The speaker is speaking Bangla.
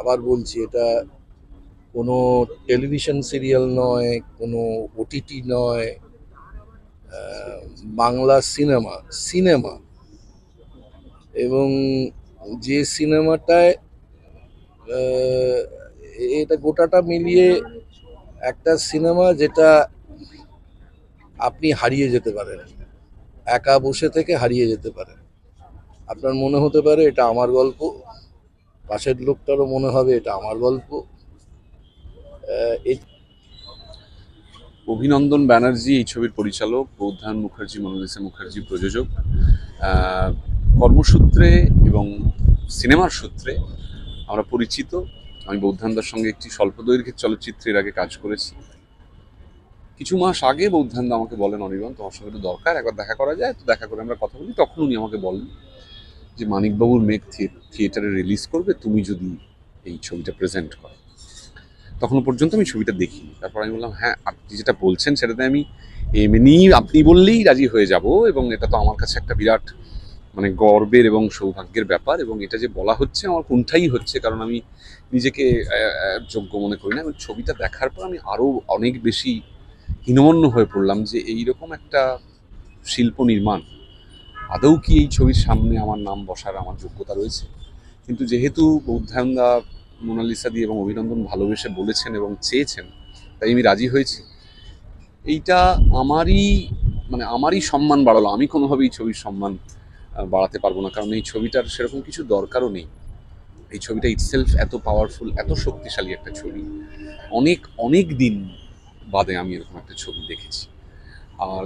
আবার বলছি, এটা কোনো টেলিভিশন সিরিয়াল নয়, কোনো ওটিটি নয় বাংলা সিনেমা সিনেমা। এবং যে সিনেমাটায় এটা গোটাটা মিলিয়ে একটা সিনেমা যেটা আপনি হারিয়ে যেতে পারেন, একা বসে থেকে হারিয়ে যেতে পারেন। আপনার মনে হতে পারে এটা আমার গল্প পাশের লোকটারও মনে হবে এটা আমার গল্প। অভিনন্দন ব্যানার্জি এই ছবির পরিচালক বৌদ্ধায়ন মুখার্জি, মনোলিসা মুখার্জি প্রযোজক। কর্মসূত্রে এবং সিনেমার সূত্রে আমরা পরিচিত। আমি বৌদ্ধানদার সঙ্গে একটি স্বল্প দৈর্ঘ্যের চলচ্চিত্রের আগে কাজ করেছি। কিছু মাস আগে বৌদ্ধানদা আমাকে বলেন অনির্বাণ তোমার সঙ্গে একটু দরকার, একবার দেখা করা যায়, তো দেখা করে আমরা কথা বলি। তখন উনি আমাকে বলেন যে মানিকবাবুর মেঘ থিয়ে- থিয়েটারে রিলিজ করবে, তুমি যদি এই ছবিটা প্রেজেন্ট করো। তখনও পর্যন্ত আমি ছবিটা দেখিনি। তারপর আমি বললাম হ্যাঁ আপনি যেটা বলছেন সেটাতে আমি এমনি আপনি বললেই রাজি হয়ে যাব এবং এটা তো আমার কাছে একটা বিরাট মানে গর্বের এবং সৌভাগ্যের ব্যাপার এবং এটা যে বলা হচ্ছে আমার কোনটাই হচ্ছে, কারণ আমি নিজেকে যোগ্য মনে করি না। এবং ছবিটা দেখার পর আমি আরও অনেক বেশি হীনমন্য হয়ে পড়লাম যে এইরকম একটা শিল্প নির্মাণ আদৌ কি এই ছবির সামনে আমার নাম বসার আমার যোগ্যতা রয়েছে? কিন্তু যেহেতু বৌদ্ধায়নদা মোনালিসা দিয়ে এবং অভিনন্দন ভালোবেসে বলেছেন এবং চেয়েছেন, তাই আমি রাজি হয়েছি। এইটা আমারই মানে আমারই সম্মান বাড়ালো। আমি কোনোভাবেই ছবির সম্মান বাড়াতে পারব না। কারণ এই ছবিটার সেরকম কিছু দরকারও নেই। এই ছবিটা ইটসেলফ এত পাওয়ারফুল এত শক্তিশালী একটা ছবি। অনেক অনেক দিন বাদে আমি এরকম একটা ছবি দেখেছি। আর